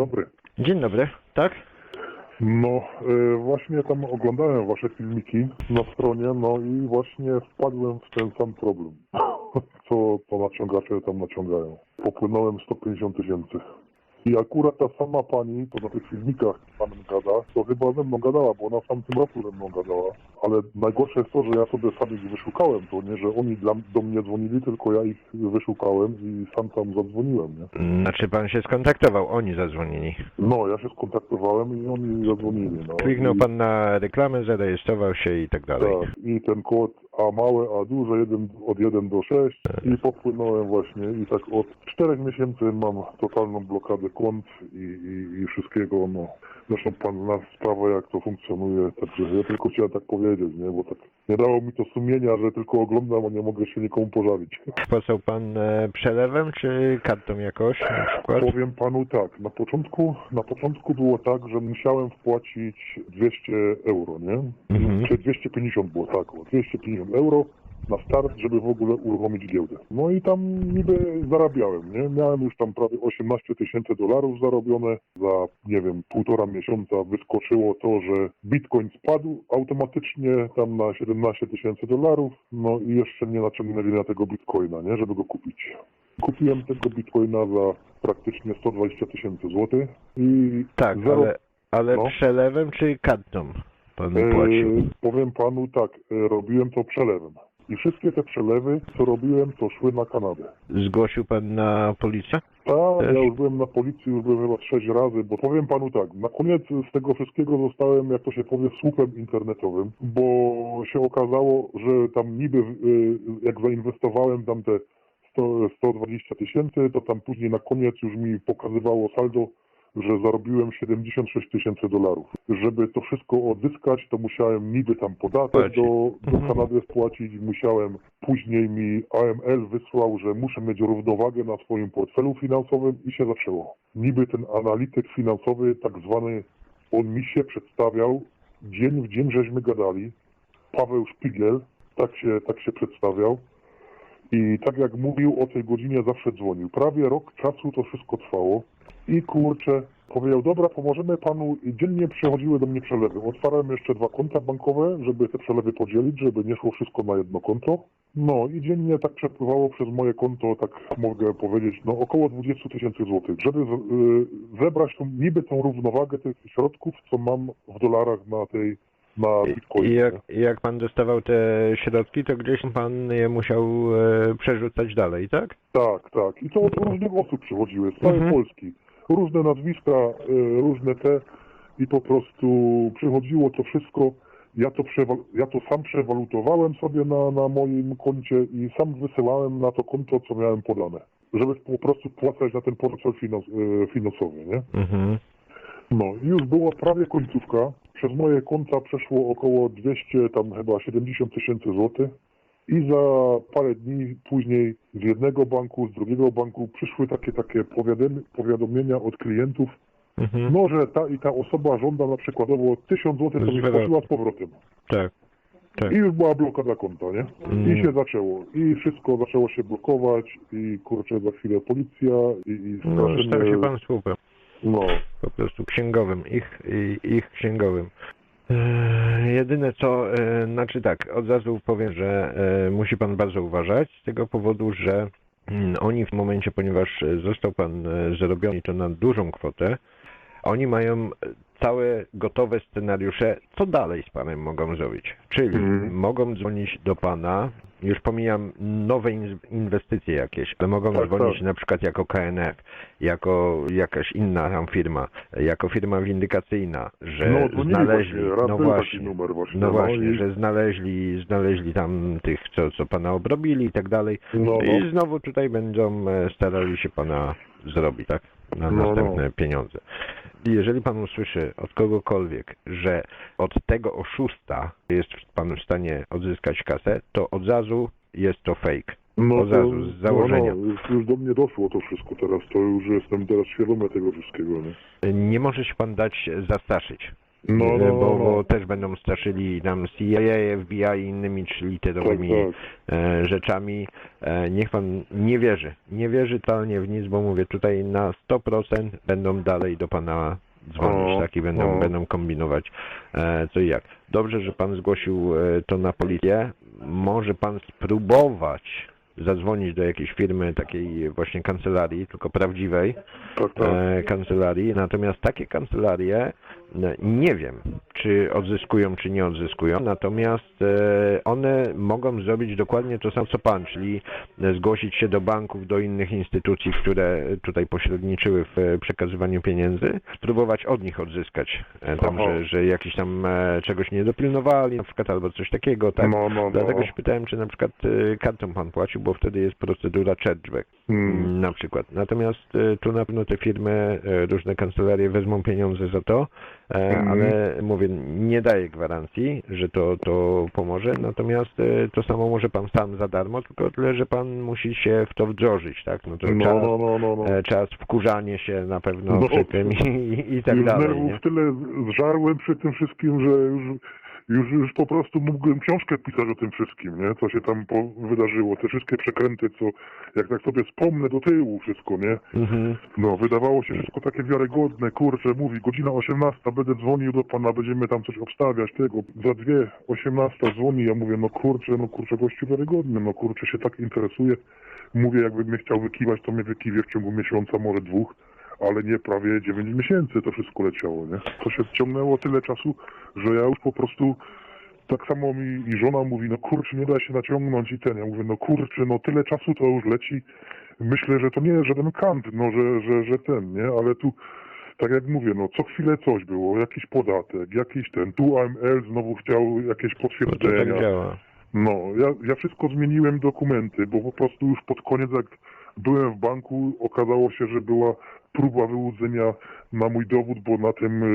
Dobry. Dzień dobry, tak? No, e, właśnie tam oglądałem wasze filmiki na stronie, no i właśnie wpadłem w ten sam problem, co to naciągacze tam naciągają. Popłynąłem 150 tysięcy. I akurat ta sama pani, to na tych filmikach panem gada, to chyba ze mną gadała, bo ona w tamtym roku ze mną gadała. Ale najgorsze jest to, że ja sobie sam ich wyszukałem, to nie, że oni dla, do mnie dzwonili, tylko ja ich wyszukałem i sam tam zadzwoniłem, nie? Znaczy pan się skontaktował, oni zadzwonili. No, ja się skontaktowałem i oni zadzwonili, no. Kliknął I- pan na reklamę, zarejestrował się i tak dalej. Tak, i ten kod A małe, A duże, jeden, od 1 do 6 i popłynąłem właśnie i tak od 4 miesięcy mam totalną blokadę kont i, i, i wszystkiego, no. Zresztą pan zna sprawę jak to funkcjonuje, także ja tylko chciałem tak powiedzieć, nie, bo tak nie dało mi to sumienia, że tylko oglądam, a nie mogę się nikomu pożalić. Płacał pan e, przelewem czy kartą jakoś na przykład? Powiem panu tak, na początku, na początku było tak, że musiałem wpłacić 200 euro, nie? Mhm. Czy 250 było, tak, o 250 euro na start, żeby w ogóle uruchomić giełdę. No i tam niby zarabiałem, nie? Miałem już tam prawie 18 tysięcy dolarów zarobione. Za, nie wiem, półtora miesiąca wyskoczyło to, że bitcoin spadł automatycznie tam na 17 tysięcy dolarów. No i jeszcze nie naciągnęli na tego bitcoina, nie? Żeby go kupić. Kupiłem tego bitcoina za praktycznie 120 tysięcy złotych i Tak, zero ale, ale No. przelewem czy kartą pan płacił? powiem panu tak, e, robiłem to przelewem. I wszystkie te przelewy, co robiłem, to szły na Kanadę. Zgłosił pan na policję? Tak, ja już byłem na policji, już byłem chyba sześć razy, bo powiem panu tak, na koniec z tego wszystkiego zostałem, jak to się powie, słupem internetowym, bo się okazało, że tam niby, y, jak zainwestowałem tam te 100, 120 tysięcy, to tam później na koniec już mi pokazywało saldo, że zarobiłem 76 tysięcy dolarów. Żeby to wszystko odzyskać, to musiałem niby tam podatek do, do Mhm. Kanady wpłacić, musiałem, później mi AML wysłał, że muszę mieć równowagę na swoim portfelu finansowym i się zaczęło. Niby ten analityk finansowy, tak zwany, on mi się przedstawiał, dzień w dzień żeśmy gadali, Paweł Szpigiel, tak się, tak się przedstawiał. I tak jak mówił, o tej godzinie zawsze dzwonił. Prawie rok czasu to wszystko trwało. I kurczę, powiedział, dobra, pomożemy panu. I dziennie przychodziły do mnie przelewy. Otwarłem jeszcze dwa konta bankowe, żeby te przelewy podzielić, żeby nie szło wszystko na jedno konto. No i dziennie tak przepływało przez moje konto, tak mogę powiedzieć, no około 20 tysięcy złotych. Żeby y, zebrać tą, niby tą równowagę tych środków, co mam w dolarach na tej, na I bitcoinie. jak, i jak pan dostawał te środki, to gdzieś pan je musiał e, przerzucać dalej, tak? Tak, tak. I to od różnych osób przychodziły, z całej Mhm. Polski. Różne nazwiska, y, różne te i po prostu przychodziło to wszystko. Ja to, ja to sam przewalutowałem sobie na, na moim koncie i sam wysyłałem na to konto, co miałem podane. Żeby po prostu płacać na ten portfel finans, y, finansowy, nie? Mhm. No i już była prawie końcówka. Przez moje konta przeszło około 200, tam chyba 70 tysięcy złotych. I za parę dni później z jednego banku, z drugiego banku przyszły takie takie powiadom- powiadomienia od klientów, Mhm. no że ta i ta osoba żąda na przykładowo 1000 zł, to mi Zwrot. spłaciła z powrotem. Tak. Tak. I już była blokada konta, nie? Mm. I się zaczęło. I wszystko zaczęło się blokować i kurczę za chwilę policja i, i No, stał się straszenie... pan słupem. No, po prostu księgowym, ich, ich księgowym. E, Jedyne co, e, znaczy tak, od razu powiem, że e, musi pan bardzo uważać z tego powodu, że mm, oni w momencie, ponieważ został pan zarobiony to na dużą kwotę, oni mają całe gotowe scenariusze, co dalej z panem mogą zrobić. Czyli Mhm. mogą dzwonić do pana już pomijam nowe in- inwestycje jakieś, ale mogą Tak, dzwonić tak. na przykład jako KNF, jako jakaś inna tam firma, jako firma windykacyjna, że No, znaleźli, właśnie, no właśnie, właśnie. no właśnie, i- że znaleźli, znaleźli tam tych, co, co pana obrobili i tak dalej. No, no. I znowu tutaj będą e, starali się pana zrobić, tak? Na No, następne pieniądze. Jeżeli pan usłyszy od kogokolwiek, że od tego oszusta jest pan w stanie odzyskać kasę, to od razu jest to fake. No od razu, z założenia. No, no, już, już do mnie doszło to wszystko teraz, to już jestem teraz świadomy tego wszystkiego, nie? Nie może się pan dać zastraszyć. No, no, bo, no. bo też będą straszyli nam CIA, FBI i innymi trzyliterowymi Tak, tak. e, rzeczami. E, niech pan nie wierzy. Nie wierzy totalnie w nic, bo mówię, tutaj na 100% będą dalej do pana dzwonić, O, tak, i będą, o. będą kombinować e, co i jak. Dobrze, że pan zgłosił e, to na policję. Może pan spróbować zadzwonić do jakiejś firmy, takiej właśnie kancelarii, tylko prawdziwej, Tak, tak. e, kancelarii. Natomiast takie kancelarie e, nie wiem, czy odzyskują, czy nie odzyskują. Natomiast e, one mogą zrobić dokładnie to samo co pan, czyli e, zgłosić się do banków, do innych instytucji, które tutaj pośredniczyły w e, przekazywaniu pieniędzy, spróbować od nich odzyskać tam, że, że jakiś tam czegoś nie dopilnowali, na przykład albo coś takiego, tak? No, no, no. Dlatego się pytałem, czy na przykład kartą pan płacił, bo wtedy jest procedura chargeback. Hmm. Na przykład. Natomiast e, tu na pewno te firmy, e, różne kancelarie wezmą pieniądze za to, e, Mhm. ale mówię, nie daję gwarancji, że to, to pomoże. Natomiast to samo może pan sam za darmo, tylko tyle, że pan musi się w to wdrożyć, tak? No to No, czas, no, no, no, no. czas wkurzanie się na pewno No. przy tym i, i tak już dalej. nerwów Nie? tyle zżarłem przy tym wszystkim, że już, już, już po prostu mógłbym książkę pisać o tym wszystkim, nie? Co się tam wydarzyło, te wszystkie przekręty, co jak tak sobie wspomnę do tyłu wszystko, nie? Mhm. No, wydawało się wszystko takie wiarygodne, kurczę, mówi, godzina 18, będę dzwonił do pana, będziemy tam coś obstawiać, tego, za dwie, 18 dzwoni, ja mówię, no kurczę, no kurczę, gościu wiarygodny, no kurczę, się tak interesuje, mówię, jakby mnie chciał wykiwać, to mnie wykiwie w ciągu miesiąca, może dwóch, ale nie prawie 9 miesięcy to wszystko leciało, nie? To się ciągnęło tyle czasu, że ja już po prostu tak samo mi i żona mówi, no kurczę, nie da się naciągnąć i ten. Ja mówię, no kurczę, no tyle czasu to już leci. Myślę, że to nie jest żaden kant, no że, że, że ten, nie? Ale tu, tak jak mówię, no co chwilę coś było, jakiś podatek, jakiś ten, tu AML znowu chciał jakieś Bo to potwierdzenia. tak działa. No, ja, ja wszystko zmieniłem dokumenty, bo po prostu już pod koniec, jak byłem w banku, okazało się, że była próba wyłudzenia na mój dowód, bo na tym y,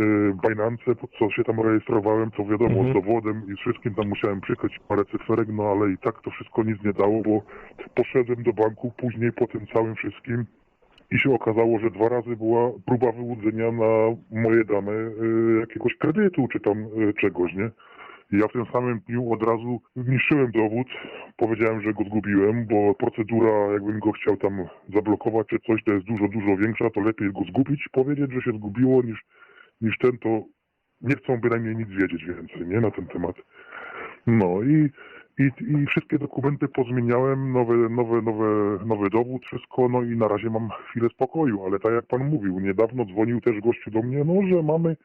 y, Binance, po co się tam rejestrowałem, co wiadomo, Mhm. z dowodem i wszystkim tam musiałem przykryć parę cyferek, no ale i tak to wszystko nic nie dało, bo poszedłem do banku później po tym całym wszystkim i się okazało, że dwa razy była próba wyłudzenia na moje dane y, jakiegoś kredytu czy tam y, czegoś, nie? Ja w tym samym dniu od razu zniszczyłem dowód, powiedziałem, że go zgubiłem, bo procedura, jakbym go chciał tam zablokować czy coś, to jest dużo, dużo większa, to lepiej go zgubić, powiedzieć, że się zgubiło, niż, niż ten, to nie chcą bynajmniej nic wiedzieć więcej, nie, na ten temat. No i, i, i wszystkie dokumenty pozmieniałem, nowe, nowe, nowe, nowy dowód, wszystko, no i na razie mam chwilę spokoju, ale tak jak pan mówił, niedawno dzwonił też gościu do mnie, no, że mamy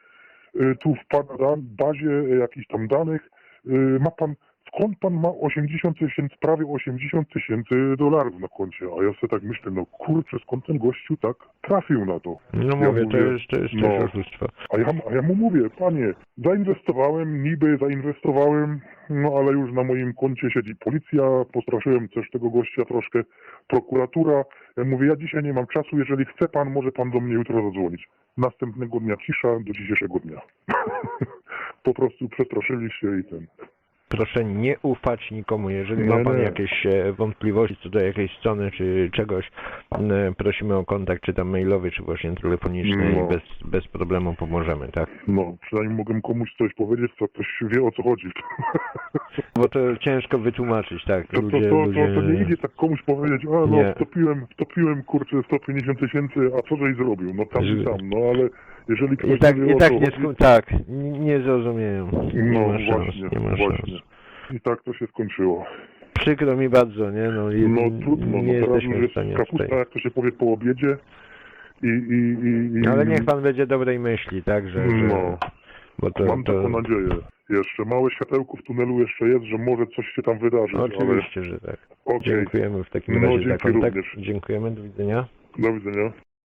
tu w pana dan- bazie y, jakichś tam danych, y, ma pan, skąd pan ma 80 tysięcy, prawie 80 tysięcy dolarów na koncie, a ja sobie tak myślę, no kurczę, skąd ten gościu tak trafił na to? No Ja mówię, to jest, to jest no. oszustwo. A ja, a ja mu mówię, panie, zainwestowałem, niby zainwestowałem, no ale już na moim koncie siedzi policja, postraszyłem też tego gościa troszkę, prokuratura. Ja mówię, ja dzisiaj nie mam czasu, jeżeli chce pan, może pan do mnie jutro zadzwonić. Następnego dnia cisza do dzisiejszego dnia. po prostu przestraszyli się i ten. Proszę nie ufać nikomu. Jeżeli ma Pan jakieś e, wątpliwości co do jakiejś strony czy czegoś, m, prosimy o kontakt, czy tam mailowy, czy właśnie telefoniczny No. i bez, bez problemu pomożemy, tak? No, przynajmniej mogę komuś coś powiedzieć, co ktoś wie o co chodzi. Bo to ciężko wytłumaczyć, tak? To, to, Ludzie, to, to, ludzie... to nie idzie tak komuś powiedzieć, a no Nie. wtopiłem, wtopiłem kurczę 150 tysięcy, a co żeś zrobił? No tam i tam, no ale jeżeli ktoś I tak, nie tak co nie, chodzi, sku- tak, nie zrozumieją. Nie no ma szans, właśnie, nie ma właśnie. szans. I tak to się skończyło. Przykro mi bardzo, nie? No, i No trudno, no nie teraz jesteśmy już jest kapusta, jak to się powie po obiedzie i... i, i, i Ale niech Pan będzie dobrej myśli, tak? Że, że... No. Bo to, Mam to... taką nadzieję. Jeszcze małe światełko w tunelu jeszcze jest, że może coś się tam wydarzyć, ale Oczywiście, że tak. okej, Dziękujemy w takim No, razie za kontakt. również. Dziękujemy, do widzenia. do widzenia.